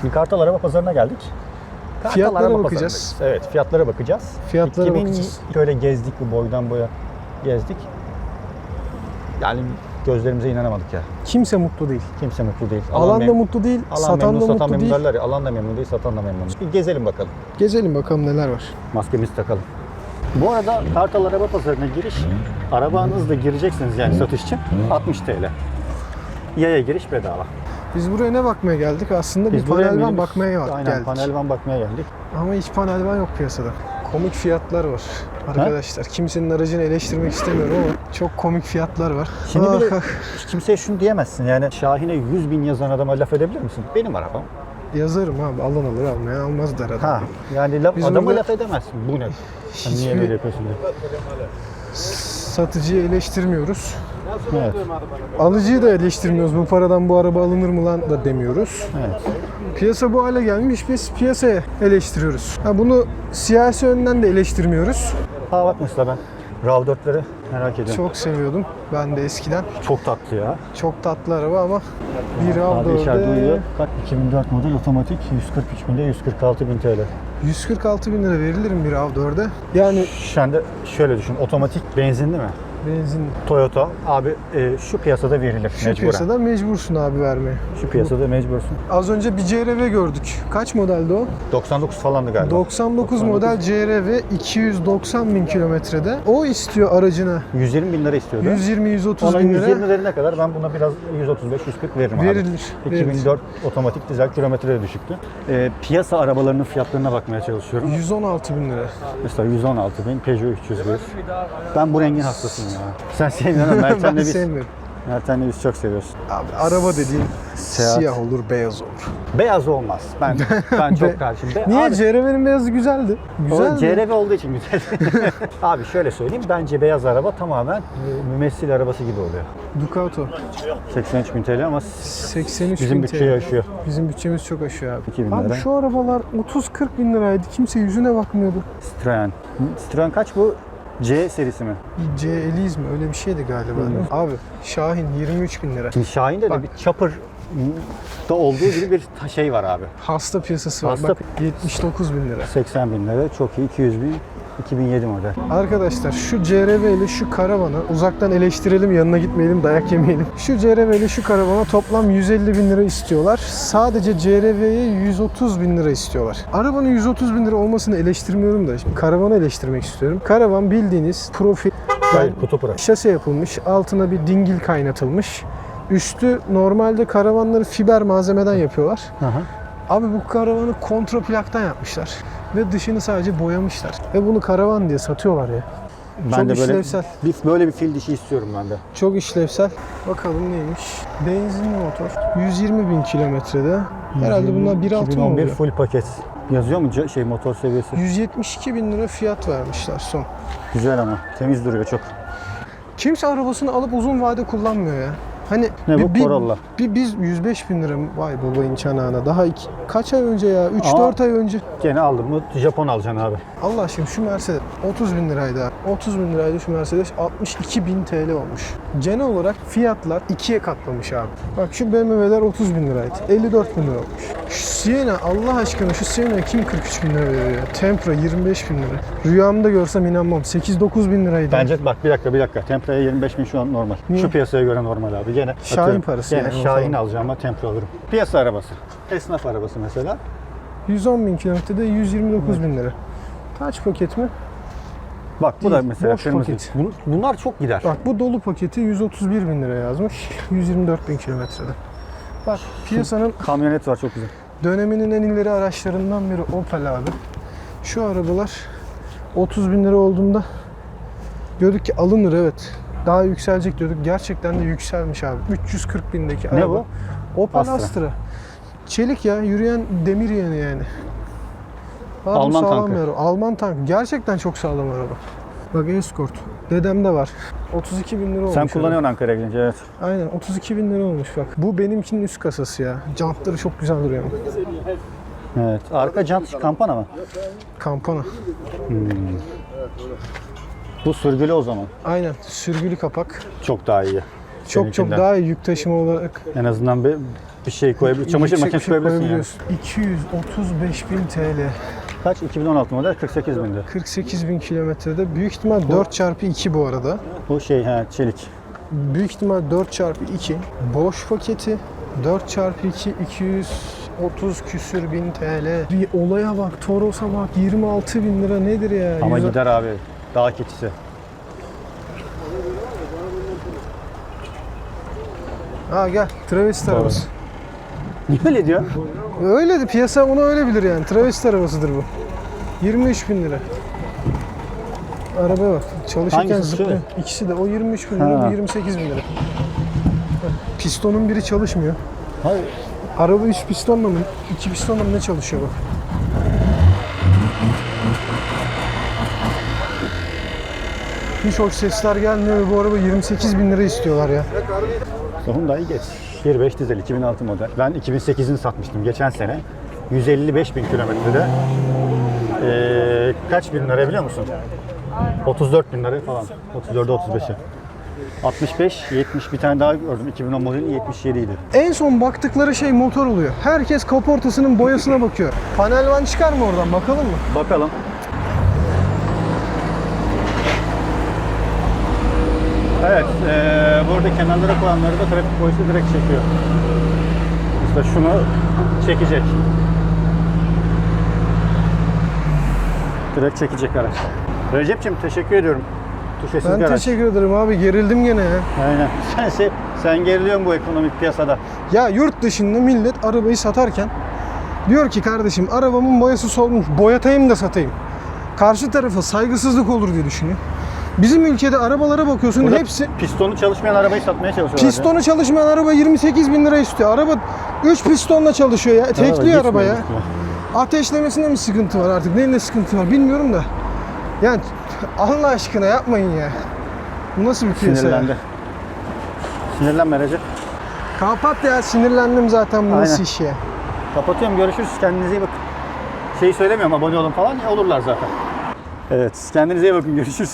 Şimdi Kartal Araba Pazarı'na geldik. Kartal Fiyatlara Araba bakacağız. Pazarı'ndayız. Evet fiyatlara bakacağız. Fiyatlara 2000 bakacağız. şöyle gezdik bu boydan boya gezdik. Yani gözlerimize inanamadık ya. Kimse mutlu değil. Kimse mutlu değil. Alan da mem- mutlu değil, Alan satan memnun, da satan mutlu memnun değil. derler ya. Alan da memnun değil, satan da memnun. Bir gezelim bakalım. Gezelim bakalım neler var. Maskemizi takalım. Bu arada Kartal Araba Pazarı'na giriş, arabanızla gireceksiniz yani satış için 60 TL. Yaya giriş bedava. Biz buraya ne bakmaya geldik? Aslında bir buraya panelvan minibüs- bakmaya Aynen geldik. panelvan bakmaya geldik. Ama hiç panelvan yok piyasada. Komik fiyatlar var arkadaşlar. Kimsenin aracını eleştirmek istemiyorum ama çok komik fiyatlar var. Şimdi Ah, bir de ah. kimseye şunu diyemezsin yani Şahin'e 100 bin yazan adama laf edebilir misin? Benim arabam. Yazarım abi alan alır almaya almaz der adam. Ha yani laf, Biz adama burada- laf edemezsin. Bu ne? Sen niye Hiçbir- böyle yapıyorsun diye. Satıcıyı eleştirmiyoruz. Evet. Alıcıyı da eleştirmiyoruz. Bu paradan bu araba alınır mı lan da demiyoruz. evet. Piyasa bu hale gelmiş biz piyasaya eleştiriyoruz. Ha, bunu siyasi yönden de eleştirmiyoruz. Ha bak mesela ben RAV4'leri merak ediyorum. Çok, Çok seviyordum ben de eskiden. tatlı ya. Çok tatlı araba ama bir Abi içeride uyuyor. Avdo'da Kaç? 2004 model otomatik 143 binde 146 bin TL. 146 bin lira verilir mi bir Avdo'da? Yani Sen de şöyle düşün otomatik benzinli mi? benzin Toyota abi e, şu piyasada verilir şu mecburen. piyasada mecbursun abi vermeye. Şu piyasada mecbursun. Az önce bir CRV gördük. Kaç modeldi o? 99 falandı galiba. 99 model CRV 290 bin kilometrede. O istiyor aracına 120 bin lira istiyordu. 120-130 Ona bin 120 lira verene kadar ben buna biraz 135-140 veririm abi. verilir. verilir. 2004 otomatik dizel kilometre de düşüktü. Ee, piyasa arabalarının fiyatlarına bakmaya çalışıyorum. 116 bin lira. Mesela 116 bin Peugeot 301. Ben bu rengin hastasıyım ya. Sen sevmiyorsun ama ben biz, sevmiyorum. Mert'enle biz çok seviyorsun. Abi araba dediğin Seyahat. siyah olur, beyaz olur. Beyaz olmaz. Ben ben Be- çok karşıyım. Be- Niye Abi, CRV'nin beyazı güzeldi? o Güzel. CRV olduğu için güzel. Abi şöyle söyleyeyim. Bence beyaz araba tamamen e, mümessil arabası gibi oluyor. Ducato 83 bin TL ama 83 bizim bin bütçeyi TL. aşıyor. Bizim bütçemiz çok aşıyor abi. 2000 Abi lira. şu arabalar 30-40 bin liraydı. Kimse yüzüne bakmıyordu. Citroen. Citroen kaç bu? C serisi mi? C Eliz mi? Öyle bir şeydi galiba. mi? Abi Şahin 23 bin lira. Şimdi Şahin'de Bak. de bir chopper da olduğu gibi bir şey var abi. Hasta piyasası var. Hasta Bak 79 bin lira. 80 bin lira çok iyi 200 bin 2007 model. Arkadaşlar şu CRV ile şu karavana uzaktan eleştirelim yanına gitmeyelim dayak yemeyelim. Şu CRV ile şu karavana toplam 150 bin lira istiyorlar. Sadece CRV'ye 130 bin lira istiyorlar. Arabanın 130 bin lira olmasını eleştirmiyorum da şimdi karavanı eleştirmek istiyorum. Karavan bildiğiniz profil Hayır kutu pro. şase yapılmış, altına bir dingil kaynatılmış. Üstü normalde karavanları fiber malzemeden yapıyorlar. Hı. Abi bu karavanı kontraplaktan yapmışlar. Ve dışını sadece boyamışlar. Ve bunu karavan diye satıyorlar ya. Ben Çok de böyle işlevsel. bir, böyle bir fil dişi istiyorum ben de. Çok işlevsel. Bakalım neymiş. Benzinli motor. 120 bin kilometrede. Herhalde bunlar 1.6 mı 2011 oluyor? full paket. Yazıyor mu şey motor seviyesi? 172 bin lira fiyat vermişler son. Güzel ama temiz duruyor çok. Kimse arabasını alıp uzun vade kullanmıyor ya. Hani Ne bir- bu? bir- Corolla. Bir biz 105 bin lira vay babayın çanağına. Daha iki, kaç ay önce ya? 3-4 ay önce. Gene aldım mı Japon alacaksın abi. Allah aşkına şu Mercedes 30 bin liraydı. abi. 30 bin liraydı şu Mercedes 62 bin TL olmuş. Genel olarak fiyatlar ikiye katlamış abi. Bak şu BMW'ler 30 bin liraydı. 54 bin lira olmuş. Şu Sienna Allah aşkına şu Sienna kim 43 bin lira veriyor ya? Tempra 25 bin lira. Rüyamda görsem inanmam. 8-9 bin liraydı. Bence bak bir dakika bir dakika. Tempra'ya 25 bin şu an normal. Niye? Şu piyasaya göre normal abi. Gene Şahin atıyorum, parası Gene yani Şahin alacağım ama Tempra alırım. Piyasa arabası. Esnaf arabası mesela. 110 bin kilometrede 129 bin lira. Kaç paket mi? Bak bu da Değil, mesela boş kırmızı. paket. Bun- Bunlar çok gider. Bak bu dolu paketi 131 bin lira yazmış. 124 bin kilometrede. Bak piyasanın Kamyonet var çok güzel. Döneminin en ileri araçlarından biri Opel abi. Şu arabalar 30 bin lira olduğunda diyorduk ki alınır evet. Daha yükselecek diyorduk. Gerçekten de yükselmiş abi. 340 bindeki Ne araba. Opel Astra. Astra. Çelik ya yürüyen demir yanı yani. Abi Alman tankı. araba. Alman tank. Gerçekten çok sağlam araba. Bak Escort. Dedemde var. 32 bin lira olmuş. Sen kullanıyorsun Ankara gelince evet. Aynen 32 bin lira olmuş bak. Bu benimkinin üst kasası ya. Jantları çok güzel duruyor. ama. Evet. Arka jant kampana mı? Kampana. Bu sürgülü o zaman. Aynen sürgülü kapak. Çok daha iyi. Çok çok daha iyi yük taşıma olarak. En azından bir bir şey koyabilirsin. Çamaşır makinesi şey koyabilirsin yani. 235 bin TL. Kaç? 2016 model 48 bindi. 48 bin kilometrede. Büyük ihtimal 4 çarpı 2 bu arada. Bu şey ha çelik. Büyük ihtimal 4 çarpı 2. Boş paketi 4 çarpı 2 230 küsür bin TL. Bir olaya bak, Toros'a bak 26 bin lira nedir ya? Ama Yüze- gider abi. Dağ keçisi. Ha gel, travesti arabası. Niye öyle diyor? Öyle de piyasa onu öyle bilir yani. Travesti arabasıdır bu. 23 bin lira. Arabaya bak. Çalışırken Hangisi? zıplıyor. İkisi de. O 23 bin lira, Ha. bu 28 bin lira. Bak, Pistonun biri çalışmıyor. Hayır. Araba 3 pistonla mı, 2 pistonla mı ne çalışıyor bak. Hiç hoş sesler gelmiyor ve bu araba 28 bin lira istiyorlar ya. Hyundai geç. 1.5 dizel 2006 model. Ben 2008'ini satmıştım geçen sene. 155 bin kilometrede. Ee, kaç bin lira biliyor musun? 34 bin lira falan. 34'e 35'e. 65, 70 bir tane daha gördüm. 2010 modeli 77 idi. En son baktıkları şey motor oluyor. Herkes kaportasının boyasına bakıyor. Panel van çıkar mı oradan bakalım mı? Bakalım. Evet, eee burada kenarlara koyanları da trafik polisi direkt çekiyor. İşte şunu çekecek. Direkt çekecek araç. Recep'ciğim teşekkür ediyorum. Tuşesiz Ben araç. teşekkür ederim abi gerildim gene ya. Aynen. Sen, sen, sen geriliyorsun bu ekonomik piyasada. Ya yurt dışında millet arabayı satarken diyor ki kardeşim arabamın boyası solmuş boyatayım da satayım. Karşı tarafa saygısızlık olur diye düşünüyor. Bizim ülkede arabalara bakıyorsun Burada hepsi Pistonu çalışmayan arabayı satmaya çalışıyorlar. ya. pistonu çalışmayan araba 28 bin lira istiyor. Araba 3 pistonla çalışıyor ya. Tekli araba ya. gitmiyor. Ateşlemesinde mi sıkıntı var artık? Neyle sıkıntı var bilmiyorum da. Yani Allah aşkına yapmayın ya. Bu nasıl bir piyasa ya? Sinirlendi. Sinirlenme Recep. Kapat ya sinirlendim zaten bu nasıl iş ya. Kapatıyorum. Görüşürüz. Kendinize iyi bakın. Şeyi söylemiyorum abone olun falan. Ya olurlar zaten. Evet. Kendinize iyi bakın. Görüşürüz.